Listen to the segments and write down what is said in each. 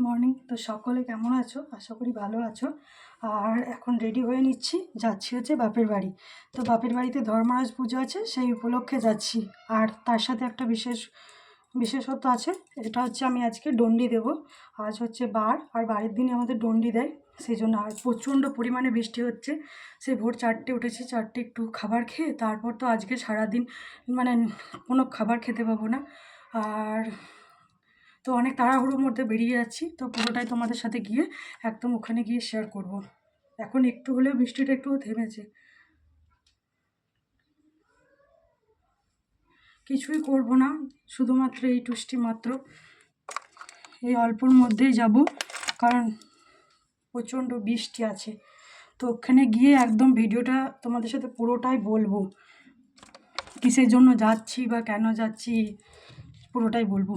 Morning তো সকলে কেমন আছো? আশা করি ভালো আছো। আর এখন রেডি হয়ে নিচ্ছি। যাচ্ছি হচ্ছে বাপের বাড়ি। তো বাপের বাড়িতে ধর্মরাজ পুজো আছে, সেই উপলক্ষে যাচ্ছি। আর তার সাথে একটা বিশেষ, বিশেষত্ব আছে। এটা হচ্ছে আমি আজকে ডন্ডি দেব। আজ হচ্ছে বার। আর বারের দিনে আমাদের ডন্ডি দেয়। সেই জন্য আর প্রচণ্ড পরিমাণে বৃষ্টি হচ্ছে। সেই ভোর চারটে উঠেছি, চারটে একটু খাবার খেয়ে তারপর তো আজকে সারাদিন মানে কোনো খাবার খেতে পাবো না। আর তো অনেক তাড়াহুড়োর মধ্যে বেরিয়ে যাচ্ছি। তো পুরোটাই তোমাদের সাথে গিয়ে একদম ওখানে গিয়ে শেয়ার করব। এখন একটু হলেও বৃষ্টিটা একটু থেমেছে। কিছুই করব না, শুধুমাত্র এই টুসটি মাত্র। এই অল্পর মধ্যেই যাব, কারণ প্রচণ্ড বৃষ্টি আছে। তো ওখানে গিয়ে একদম ভিডিওটা তোমাদের সাথে পুরোটাই বলব। কিসের জন্য যাচ্ছি বা কেন যাচ্ছি পুরোটাই বলব।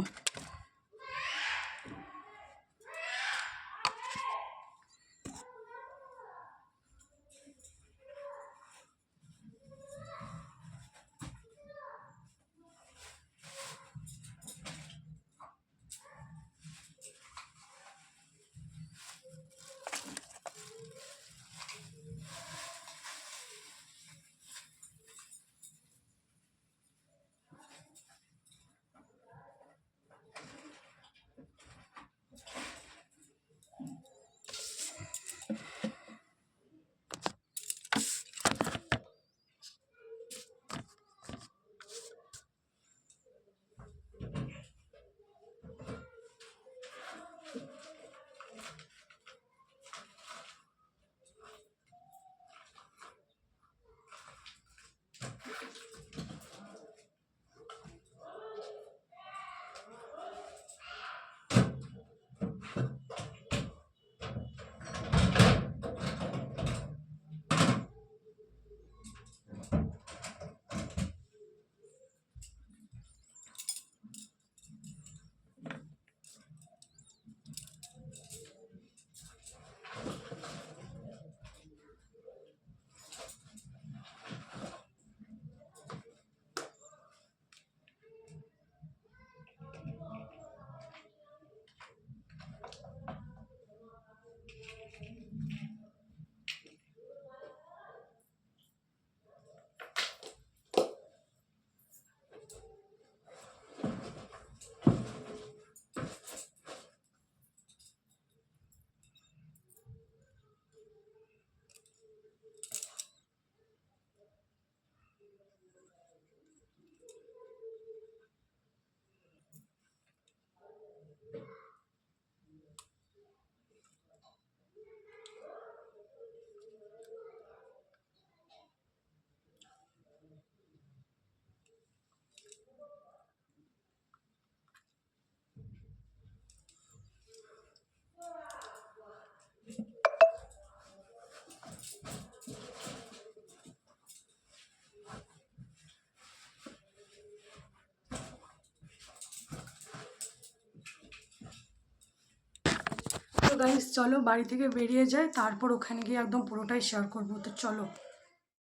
গাইস চলো বাড়ি থেকে বেরিয়ে যাই, তারপর ওখানে গিয়ে একদম পুরোটাই শেয়ার করব। তো চলো।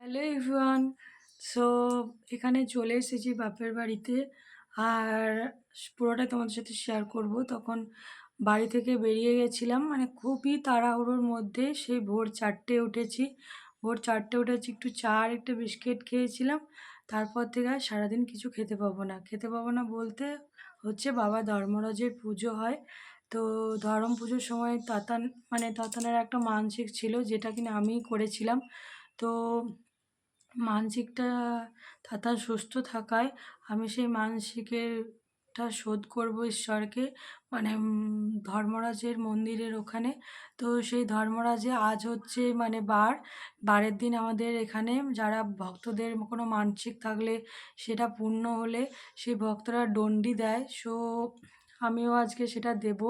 হ্যালো এভরিওয়ান সো এখানে চলে এসেছি বাপের বাড়িতে। আর পুরোটাই তোমাদের সাথে শেয়ার করব। তখন বাড়ি থেকে বেরিয়ে গেছিলাম মানে খুবই তাড়াহুড়োর মধ্যে সেই ভোর চারটে উঠেছি। ভোর চারটে উঠেছি, একটু চা আর একটা বিস্কিট খেয়েছিলাম। তারপর থেকে আর সারাদিন কিছু খেতে পাবো না। খেতে পাবো না বলতে হচ্ছে বাবা ধর্মরাজের পুজো হয়। তো ধরম পুজোর সময় তাতান মানে তাতানের একটা মানসিক ছিল যেটা কিনা আমিই করেছিলাম। তো মানসিকটা, তাতান সুস্থ থাকায় আমি সেই মানসিকেরটা শোধ করব ঈশ্বরকে। মানে ধর্মরাজের মন্দিরের ওখানে। তো সেই ধর্মরাজে আজ হচ্ছে মানে বার, বারের দিন আমাদের এখানে যারা ভক্তদের কোনো মানসিক থাকলে সেটা পূর্ণ হলে সেই ভক্তরা ডন্ডি দেয়। সো আমিও আজকে সেটা দেব।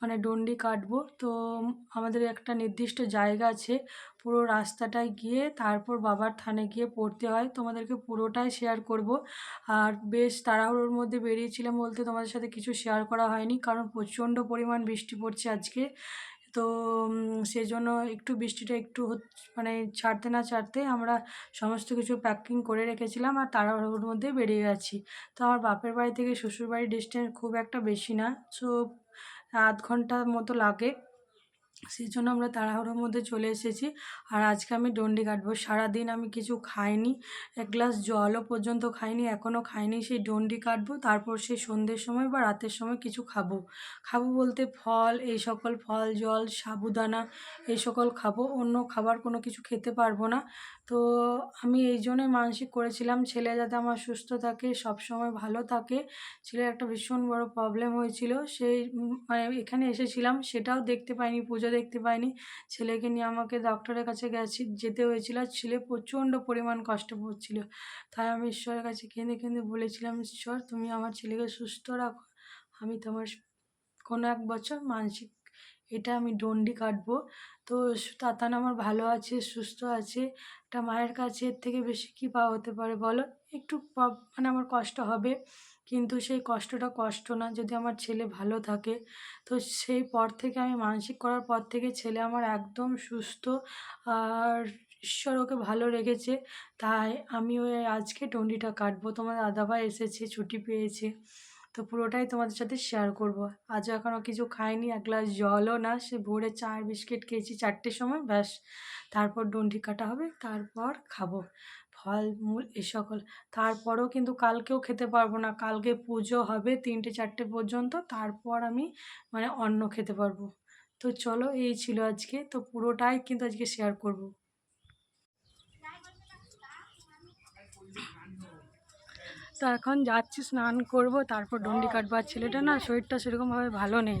মানে ডন্ডি কাটবো। তো আমাদের একটা নির্দিষ্ট জায়গা আছে। পুরো রাস্তাটায় গিয়ে তারপর বাবার থানে গিয়ে পড়তে হয়। তোমাদেরকে পুরোটাই শেয়ার করব। আর বেশ তাড়াহুড়োর মধ্যে বেরিয়েছিলাম বলতে তোমাদের সাথে কিছু শেয়ার করা হয়নি। কারণ প্রচণ্ড পরিমাণ বৃষ্টি পড়ছে আজকে। তো সেই সেজন্য একটু বৃষ্টিটা একটু মানে ছাড়তে না ছাড়তে আমরা সমস্ত কিছু প্যাকিং করে রেখেছিলাম আর তাড়াহুড়োর মধ্যে বেরিয়ে গেছি। তো আমার বাপের বাড়ি থেকে শ্বশুরবাড়ির ডিস্টেন্স খুব একটা বেশি না। সো আধ ঘণ্টার মতো লাগে। সেই জন্য আমরা তাড়াহুড়োর মধ্যে চলে এসেছি। আর আজকে আমি ডন্ডি কাটবো। সারাদিন আমি কিছু খাইনি, এক গ্লাস জলও পর্যন্ত খাইনি এখনও খাইনি। সেই ডন্ডি কাটবো, তারপর সেই সন্ধ্যের সময় বা রাতের সময় কিছু খাব। খাব বলতে ফল, এই সকল ফল, জল, সাবুদানা, এই সকল খাব। অন্য খাবার কোনো কিছু খেতে পারব না। তো আমি এই জন্যই মানসিক করেছিলাম, ছেলে যাতে আমার সুস্থ থাকে সব সময় ভালো থাকে। ছেলের একটা ভীষণ বড় প্রবলেম হয়েছিল। সেই মানে এখানে এসেছিলাম, সেটাও দেখতে পাইনি, পুজো দেখতে পাইনি। ছেলেকে নিয়ে আমাকে ডক্টরের কাছে গেছি, যেতে হয়েছিল। ছেলে প্রচণ্ড পরিমাণ কষ্ট পড়ছিল তাই আমি ঈশ্বরের কাছে কেঁদে কেঁদে বলেছিলাম, ঈশ্বর, তুমি আমার ছেলেকে সুস্থ রাখো। আমি তোমার কোনো এক বছর মানসিক এটা আমি ডন্ডি কাটবো। তো তাতান আমার ভালো আছে, সুস্থ আছে। একটা মায়ের কাছে এর থেকে বেশি কী পাওয়া হতে পারে বলো? একটু মানে আমার কষ্ট হবে, কিন্তু সেই কষ্টটা কষ্ট না, যদি আমার ছেলে ভালো থাকে। তো সেই পর থেকে আমি মানসিক করার পর থেকে ছেলে আমার একদম সুস্থ, আর ঈশ্বর ওকে ভালো রেখেছে। তাই আমি ওই আজকে ডন্ডিটা কাটবো। তোমার দাদাভাই এসেছে, ছুটি পেয়েছে। তো পুরোটাই তোমাদের সাথে শেয়ার করব। আজও এখনও কিছু খাইনি, এক গ্লাস জলও না, সে ভোরে চা বিস্কিট খেয়েছি চারটের সময়, ব্যাস। তারপর ডন্ডি কাটা হবে, তারপর খাব। ফল মূল এ সকল। তারপরেও কিন্তু কালকেও খেতে পারব না, কালকে পুজো হবে তিনটে চারটে পর্যন্ত, তারপর আমি মানে অন্ন খেতে পারব। তো চলো এই ছিল আজকে, তো পুরোটাই কিন্তু আজকে শেয়ার করব। তো এখন যাচ্ছি, স্নান করব, তারপর ডন্ডি কাটবো আর ছেলেটা না শরীরটা সেরকমভাবে ভালো নেই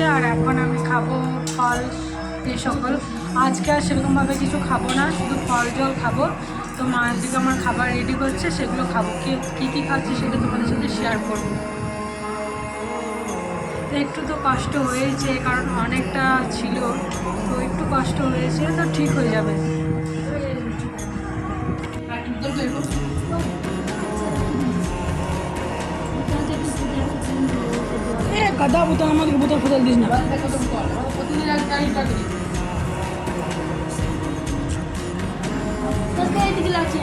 হয়ে গেছে আর এখন আমি খাব ফল, এই সকল। আজকে আর সেরকমভাবে কিছু খাব না, শুধু ফল জল খাব। তো মায়ের দিকে আমার খাবার রেডি করছে, সেগুলো খাব। কে, কী কী খাচ্ছে সেটা তোমাদের সাথে শেয়ার করব। একটু তো কষ্ট হয়েছে, কারণ অনেকটা ছিল। তো একটু কষ্ট হয়েছে, তো ঠিক হয়ে যাবে। গাদা বোতল আমাদেরকে বোতল ফোতল দিস না। লাগছে।